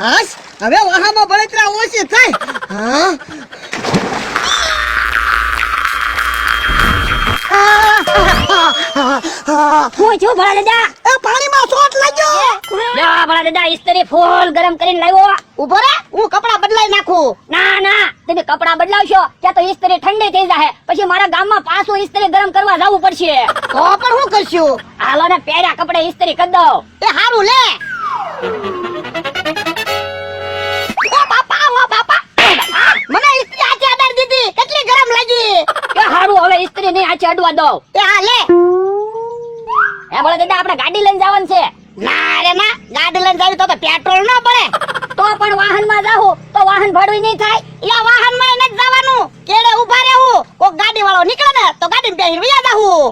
હાશ હવે વહામાં બળતરા ઓછી થાય. હા? હું છું ભલા દાદા. એ પાણીમાં શોટ લાગ્યો. લ્યો ભલા દાદા ઇસ્ત્રી ફૂલ ગરમ કરીને લાવ્યો. ઊભો રે. હું કપડા બદલાઈ નાખું. ના ના તમે કપડા બદલાવશો ત્યાં તો ઇસ્ત્રી ઠંડી થઈ જાય પછી મારા ગામમાં પાછું ઇસ્ત્રી ગરમ કરવા જવું પડશે. તો પણ હું કરશું? હાલો ને પહેર્યા કપડે ઇસ્ત્રી કરી દો એ સારું લે. અડવા દઉં. એ હાલે એ બોલે દાદા આપણે ગાડી લઈને જવાનું છે. ના રે ના ગાડી લઈને જાવી તો તો પેટ્રોલ ન પડે. તો પણ વાહનમાં જાહું તો વાહન ભાડું નહીં થાય. યા વાહનમાં એને જવાનું. કેડે ઊભા રહેવું. કોક ગાડી વાળો નીકળે ને તો ગાડી બેહીને વયા જાવું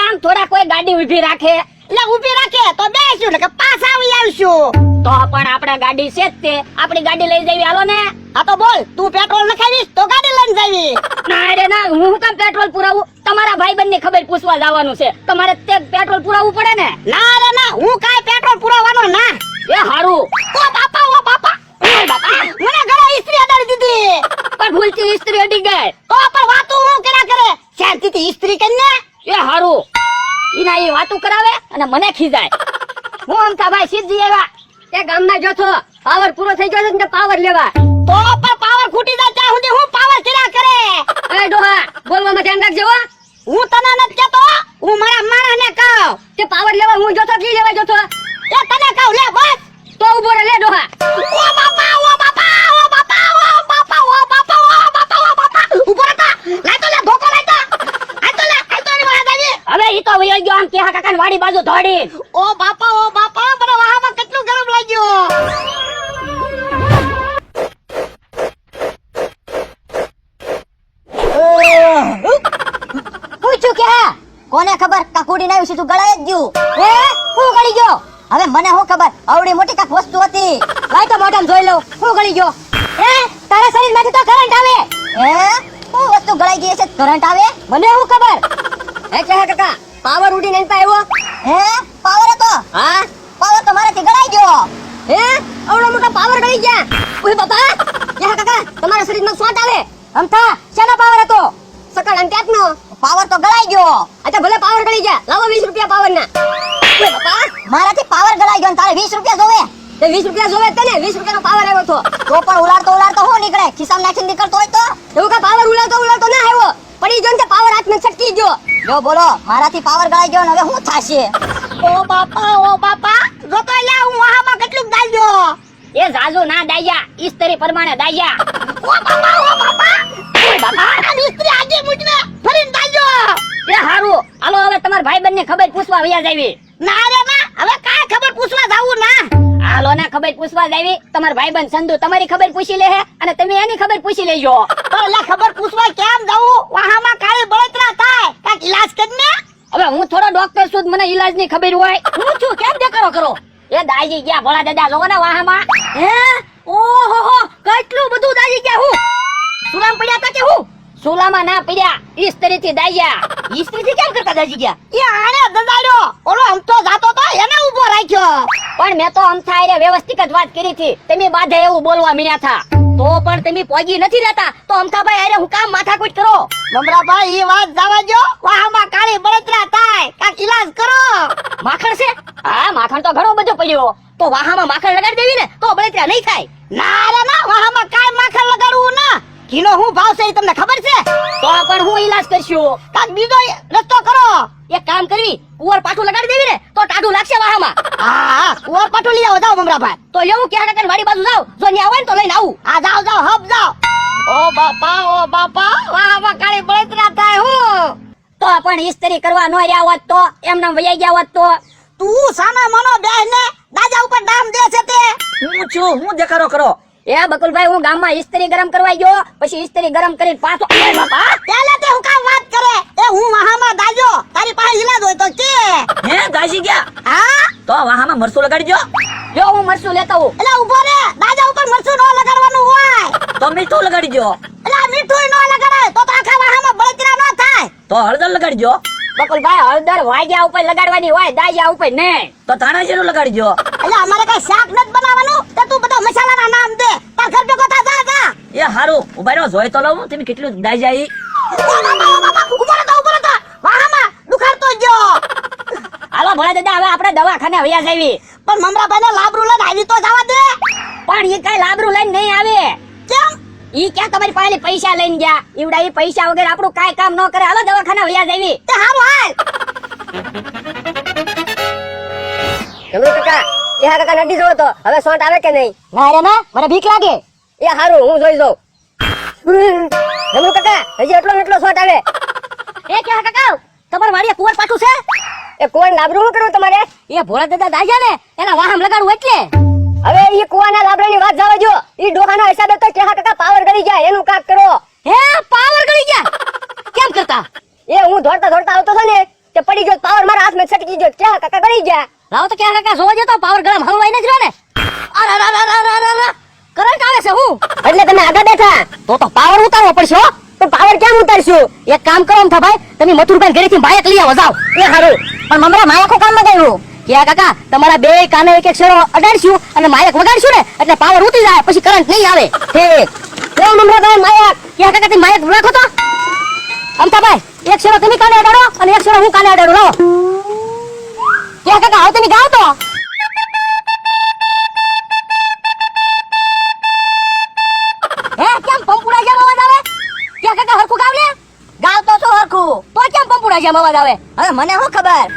એમ થોડા કોઈ ગાડી ઊભી રાખે. એટલે ઊભી રાખે તો બેસું ને કે પાછા આવી આવશું. તો પણ આપણે ગાડી છે જ તે. આપણી ગાડી લઈ જવી. હાલો ને. હા તો બોલ તું પેટ્રોલ નખાવીશ તો ગાડી લઈને જાવી. ના રે ના હું કેમ પેટ્રોલ પુરાવું? તમારા ભાઈબંધની ખબર પૂછવા જવાનું છે. તમારે તે પેટ્રોલ પુરાવવું પડે ને? ના રે ના હું કાઈ પેટ્રોલ પુરાવાનો ના. એ હારું. ઓ બાપા ઓ બાપા એ બાપા મને ઘરે ઇસ્ત્રી અડાડી દીધી પણ ભૂલથી ઇસ્ત્રી અડી ગઈ તો પણ વાતું હું કર્યા કરે શાંતિથી ઇસ્ત્રી કરીને એ હારું ઈના એ વાતું કરાવે અને મને ખીજાય. હું અમતા ભાઈ સીધી એવા તે ગામમાં જો છો પાવર પૂરો થઈ ગયો છે ને પાવર લેવા તો પણ પાવર ખૂટી જાય કેહા કાકાની વાડી બાજુ દોડી ઓ બાપા ઓ બાપા મને વાહમાં કેટલું ગરમ લાગ્યું? પૂછ્યું કે કોને ખબર? કાકુડી ના તું ગળાય જ ગયું. હે? હું ગળી ગયો? હવે મને શું ખબર? આવડી મોટી કાક વસ્તુ હતી. ભાઈ તો મોઢામાં જોઈ લઉં. હું ગળી ગયો. હે? તારા શરીરમાંથી તો કરંટ આવે. હે? હું વસ્તુ ગળાઈ ગઈ છે કરંટ આવે? મને શું ખબર? હે કે કાકા? પાવર ઉડીને એન આવ્યો? હે? પાવર હતો? હા? પાવર તો મારાથી ગળાઈ ગયો. હે? આવડો મોટો પાવર ગળી ગયા. ઓય બાપા! કે કાકા તમારા શરીરમાં શોટ આવે. અમથા શેનો પાવર હતો? સકળ અંત્યાત નો પાવર તો ગળાઈ ગયો. અચ્છા ભલે પાવર ગળી ગયા. લાવો 20 રૂપિયા પાવર ના ઓય બાપા! મારાથી પાવર ગળાઈ ગયો તારે 20 રૂપિયા જોવે? તે 20 રૂપિયા જોવે તને 20 રૂપિયાનો પાવર આવ્યો તો. તો પણ ઉલાડતો ઉલાડતો હો નીકળે ખિસ્સામાં નાખીને નીકળતો હોય તો એવું કા પાવર ઉલાડતો ઉલાડતો ના આવ્યો પડી ગયો ને તે પાવર હાથમાં છટકી બોલો મારાથી પાવર ગળાઈ ગયો ને હવે શું થાશે? ઓ બાપા ઓ બાપા જો તો હું મહામાં કેટલું દાલ્યો એ જાજુ ના દાયા ઈસ્તરી પ્રમાણે દાયા. ઓ બાપા ઓ બાપા બાપા આ ઈસ્તરી આગે મુજને ફરીને દાલ્યો એ હારું હાલો હવે તમાર ભાઈ બંને ખબર પૂછવા વયા જાવી. ના રે ના હવે કાય ખબર પૂછવા જાવું ના. હાલો ના ખબર પૂછવા જાવી ભાઈ ભાઈબંધ સંધુ, તમારી ખબર પૂછી લે અને તમે એની ખબર પૂછી લેજો. એટલે ખબર પૂછવા કેમ જાવું વાહમાં કાળી બળતરા થાય. કાક ઈલાજ કરને હવે હું થોડો ડોક્ટર છું, મને ઈલાજની ખબર હોય. હું છું, કેમ દેખાડો કરો એ દાજી ગયા, ભોળા દાદા, જોવો ને વાહામાં. હે? ઓહો હો કેટલું બધું દાજી ગયા હું? સુરામ પડ્યા તા કે હું? સુલામાં ના પડ્યા ઈસ્ત્રી થી દાયા ઈસ્ત્રી થી કેમ કરતા દાજી ગયા? એ આને દદાડ્યો ઓલો હમતો જાતો તો એને ઊભો રાખ્યો. પણ મેં તો અમથા હારે વ્યવસ્થિત જ વાત કરી હતી. તમે બાધે એવું બોલવા મીન્યા થા તો પણ તમે પોગી નથી રહેતા. તો અમથાભાઈ હારે હું કામ માથાકૂટ કરો? મમરાભાઈ એ વાત જવા દો વાહમાં કાળી બળતરા થાય. કાક ઈલાજ કરો. માખણ છે? હા માખણ તો ઘણો બધો પડ્યો. તો વાહામાં માખણ લગાડી દેવી ને તો બળતરા નહીં થાય. ના રે ના વાહમાં કાંઈ માખણ લગાડવું ના. ઘીનો હું ભાવ છે તમને ખબર છે? પણ હું ઈલાજ કરશું. કાક બીજો રસ્તો કરો એક કામ કરવી કુંવર પાઠું લગાડી દેવી ને તો ટાઢું લાગશે વાહામાં. હા હા કુંવર પાઠું લઈ આવો જાઓ મમરાભાઈ તો લેવું ક્યાં ટકા વાડી બાજુ જાવ જો ન્યા હોય ને તો લઈને આવું. આ જાઓ જાઓ હબ જાઓ. ઓ બાપા ઓ બાપા. વાહામાં કાળી બળતરા થાય હું. તો પણ ઇસ્ત્રી કરવા ન રહ્યા હોત તો એમને વૈયા ગયા હોત તો. તું સાના મનો બેહ ને દાદા ઉપર દામ દે છે તે. હું છું હું દેખારો કરો. એ બકુલભાઈ હું ગામમાં ઇસ્ત્રી ગરમ કરવા ગયો પછી ઇસ્ત્રી ગરમ કરીને પાછો પેલા તે હું કામ વાત કરે. એ હું વાહામાં દાજો તારી પાસે ઈલાજ હોય તો કે. હે દાજી ગયા? હા? તો વાહામાં મરસું લગાડજો જો હું મરસું લેતા હું એટલે ઊભો રે. દાદા ઉપર મરસું નો લગાડવાનું હોય. તો મીઠું લગાડજો એટલે મીઠું નો લગાડાય. તો આખા વાહામાં બળતરા નો થાય. તો હળદર લગાડજો બકુલભાઈ હળદર વાગ્યા ઉપર લગાડવાની હોય દાજ્યા ઉપર નહીં. તો ધાણા જીરું લગાડજો એટલે અમારે કઈ શાક નથી બનાવવાનું? તો તું મારા નામ દે. તાર ઘર ભેગો થા જા જા. એ હારું ઊભા રહો જોઈ તો લઉં તમે કેટલું દાઈ જાય. ઊભા રહો ઊભા રહો વાહામાં દુખાડતો ગયો. હાલો ભોળા દાદા હવે આપણે દવાખાને વયા જાવી પણ મમરાભાઈને લાબરું લઈને આવી તો જવા દે. પણ એ કઈ લાબરું લઈને નહીં આવે. કેમ? ઈ ક્યાં તમારી પાસે પૈસા લઈને ગયા? ઈવડા ઈ પૈસા વગર આપણું કાઈ કામ ન કરે. હાલો દવાખાને વયા જાવી તે હારું હાલ. જમરૂ કાકા ટીહા કાકા નડી જોવો તો હવે સોંટ આવે કે નહીં? ના રે ના મને બીક લાગે. એ હારું હું જોઈ દઉં જમરૂ કાકા હજી એટલો એટલો સોંટ આવે. એ ક્યાં કાકા? તમાર વાડીએ કુવર પાછું છે? એ કુવર લાબરું શું કરવું તમારે? એ ભોળા દાદા દાજા ને એના વાહમ લગાડવું એટલે. હવે ઈ કુવાના લાબરાની વાત જવા જો ઈ ડોહાના હિસાબે તો કેહા કાકા પાવર ગળી જાય એનું કાક કરો. હે પાવર ગળી ગયા કેમ કરતા? એ હું દોડતા દોડતા આવતો હતો ને તે પડી ગયો પાવર મારા હાથમાં છટકી ગયો કેહા કાકા ગળી ગયા? લાવો તો ક્યાં કાકા જોવા જતો પાવર ગરમ હલવાઈ ને જ રહ્યો ને. અરે અરે અરે અરે અરે અરે. કરંટ આવે છે હું. એટલે તમે આગળ બેઠા. તો તો પાવર ઉતારવો પડશે તો પાવર કેમ ઉતારશું? એક કામ કરો અમથા ભાઈ તમે મથુરભાઈ ઘરેથી બાયક લઈ આવો જાવ એ હારું. પણ મમરા માયકો કામમાં ગયું. ક્યાં કાકા તમારા બે કાને એક એક શેરો અડાડશું અને માયક વગાડશું ને એટલે પાવર ઉતરી જાય પછી કરંટ નહીં આવે. ઠીક કેમ મમરા ભાઈ માયક ક્યાં કાકા તમે માયક રાખો તો? અમથા ભાઈ એક શેરો તમે કાને અડાડો અને એક શેરો હું કાને અડાડું લાવો. ક્યાં કાકા આવો તમે ગાઓ તો. હે કેમ પંપુડા જેમ અવાજ આવે? ક્યાં કાકા હરખું ગાવ લે. ગાવ તો શું હરખું. તો કેમ પંપુડા જેમ અવાજ આવે? હવે મને શું ખબર?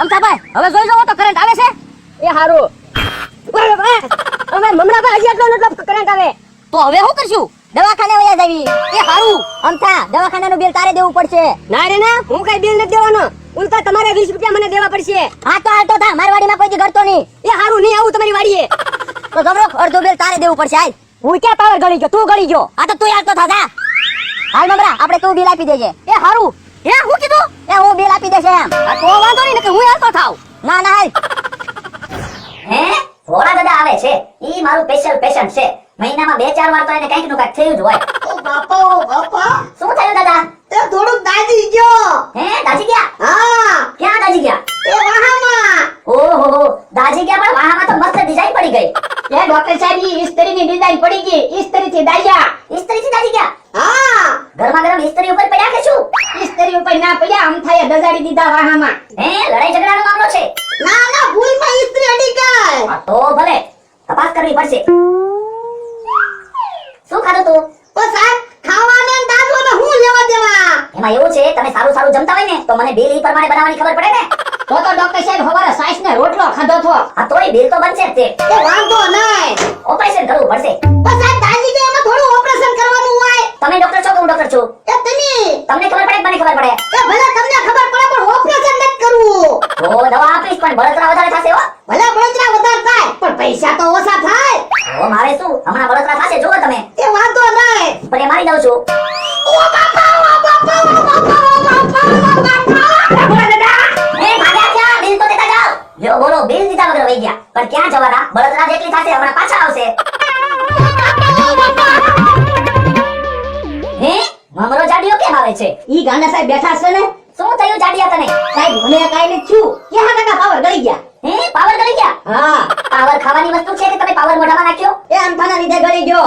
અમથાભાઈ હવે જોઈ જવો તો કરંટ આવે છે? એ હારું. હવે મમરાભાઈ હજી એટલો એટલો કરંટ આવે. તો હવે શું કરશું? દવાખાને વયા જાવી. એ હારું. અમથા દવાખાનાનું બિલ તારે દેવું પડશે. ના રે ના હું કઈ બિલ નથી દેવાનો. ઉલટા તમારે 20 રૂપિયા મને દેવા પડશે. હા તો હાલ તો થા મારી વાડીમાં કોઈ ઘરતો નહીં. એ હારું નહીં આવું તમારી વાડીએ. તો ગમરો અડધો બિલ તારે દેવું પડશે હાલ. હું ક્યાં પાવર ગળી ગયો? તું ગળી ગયો. આ તો તું હાલતો તો થા જા. હાલ મમરા આપણે તું બિલ આપી દેજે. એ હારું. હે હું કીધું? એ હું બિલ આપી દેશે એમ. આ તો વાંધો નહીં કે હું હાલતો થાવ. ના ના હાલ. હે? થોડા દાદા આવે છે. ઈ મારું સ્પેશિયલ પેશન્ટ છે. મહિનામાં બે ચાર વાર તો એને કંઈકનું કંઈક થયું જ હોય. ઓ બાપા ઓ બાપા. શું થયું દાદા? એ થોડુંક દાજી ગયો. હે દાજી ગયા? હા. ક્યાં દાજી ગયા? એ વાહામાં. ઓહો દાજી ગયા પણ વાહામાં તો મસ્ત ડિઝાઇન પડી ગઈ. એ ડોક્ટર સાહેબ ઈ ઇસ્ત્રીની ડિઝાઇન પડી ગઈ. ઇસ્ત્રી થી દાજ્યા ઇસ્ત્રી થી દાજી ગયા? હા. ગરમા ગરમ ઇસ્ત્રી ઉપર પડ્યા કે શું? ઇસ્ત્રી ઉપર ના પડ્યા આમ થાય દજાડી દીધા વાહામાં. હે લડાઈ ઝઘડાનો મામલો છે. ના ના ભૂલમાં ઇસ્ત્રી અડી ગઈ. તો ભલે તપાસ કરવી પડશે. ખાધું તું? ઓ સાહેબ ખાવાને ને દાદોને હું લેવા દેવા? એમાં એવું છે તમે સારું સારું જમતા હોય ને તો મને બિલ ઈ પ્રમાણે બનાવવાની ખબર પડે ને. તો તો ડોક્ટર સાહેબ હવારે સાઈસ ને રોટલો ખાધો થો આ તોય બિલ તો બનશે જ તે. એ વાંધો નહીં. ઓપરેશન કરવું પડશે. ઓ સાહેબ દાજી ગયો એમાં થોડું ઓપરેશન કરવાનું હોય. તમે ડોક્ટર છો કે હું ડોક્ટર છું? એ તમે. તમને ખબર પડે મને ખબર પડે? એ ભલે તમને ખબર પડે પણ ઓપરેશન ન કરવું તો દવા આપીશ પણ બળતરા વધારે જેટલી થશે હમણાં પાછા આવશે. હે? મમરો જાડિયો કેમ આવે છે? ઈ ગાંડા સાહેબ બેઠા છે ને? શું થયું જાડિયા તને? સાહેબ મને કાઈ નથી થયું હા કાકા પાવર ગળી ગયા? પાવર ગળી ગયા? હા. પાવર ખાવાની વસ્તુ છે કે તમે પાવર મોઢામાં નાખ્યો? એ અંથાના લીધે ગળી ગયો.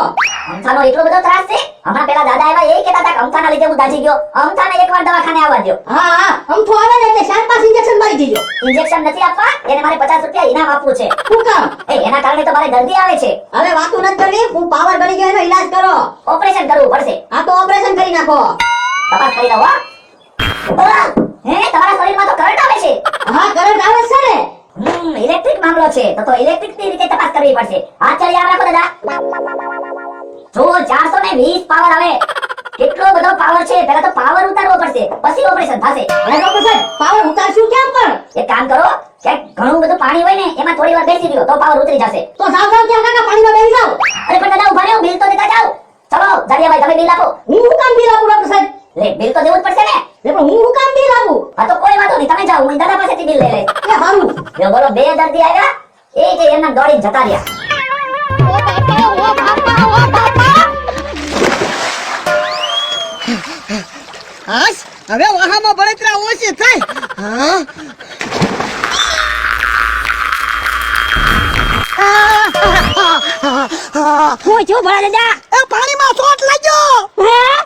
અંથાનો એટલો બધો ત્રાસ છે? હમણાં પેલા દાદા આવ્યા એ કહેતા હતા કે અંથાના લીધે હું દાજી ગયો. અંથાને એકવાર દવાખાને આવવા દો હા હા. અંથો આવે ને એટલે ચાર પાંચ ઇન્જેક્શન મારી દીજો. ઇન્જેક્શન નથી આપવા? એને મારે પચાસ રૂપિયા ઇનામ આપવું છે. શું કામ? એ એના કારણે તો મારે દર્દી આવે છે. હવે વાતું નથી કરવી. હું પાવર ગળી ગયો એનો ઈલાજ કરો. ઓપરેશન કરવું પડશે. આ તો ઓપરેશન કરી નાખો. તપાસ કરી લો હો. હે તમારા શરીરમાં તો કરંટ આવે છે. હા કરંટ આવે છે ને. હમ ઇલેક્ટ્રિક મામલો છે. તો તો ઇલેક્ટ્રિકની રીતે તપાસ કરવી પડશે. હા ચાલ યાદ રાખો દાદા. જો ચારસો ને વીસ પાવર આવે કેટલો બધો પાવર છે પહેલા તો પાવર ઉતારવો પડશે પછી ઓપરેશન થશે. અને ડોક્ટર સર પાવર ઉતારશું કેમ પણ? એક કામ કરો કે ઘણું બધું પાણી હોય ને એમાં થોડી વાર બેસી રહ્યો તો પાવર ઉતરી જશે. તો જાવ જાવ ત્યાં કાકા પાણીમાં બેસી જાવ અરે પણ દાદા ઊભા રહ્યો બિલ તો દેતા જાવ ચલો જાડિયાભાઈ તમે બિલ આપો. હું કામ બિલ આપું ડોક્ટર સાહેબ? લે બિલ તો દેવું જ પડશે ને. એ પણ હું કામ બિલ લાવું આ તો કોઈ વાતો નહીં. તમે જાઓ હું દાદા પાસેથી બિલ લઈ લઈશ. એ હારું. એ બોલો બે દર્દી આવ્યા. એ કે એમના દોડીને જતા રહ્યા. ઓ બાપા ઓ બાપા ઓ બાપા હાસ હવે વાહામાં બળતરા ઓછી થાય. હા. હું જો ભરા દાદા. એ પાણીમાં સોટ લાગ્યો. હે?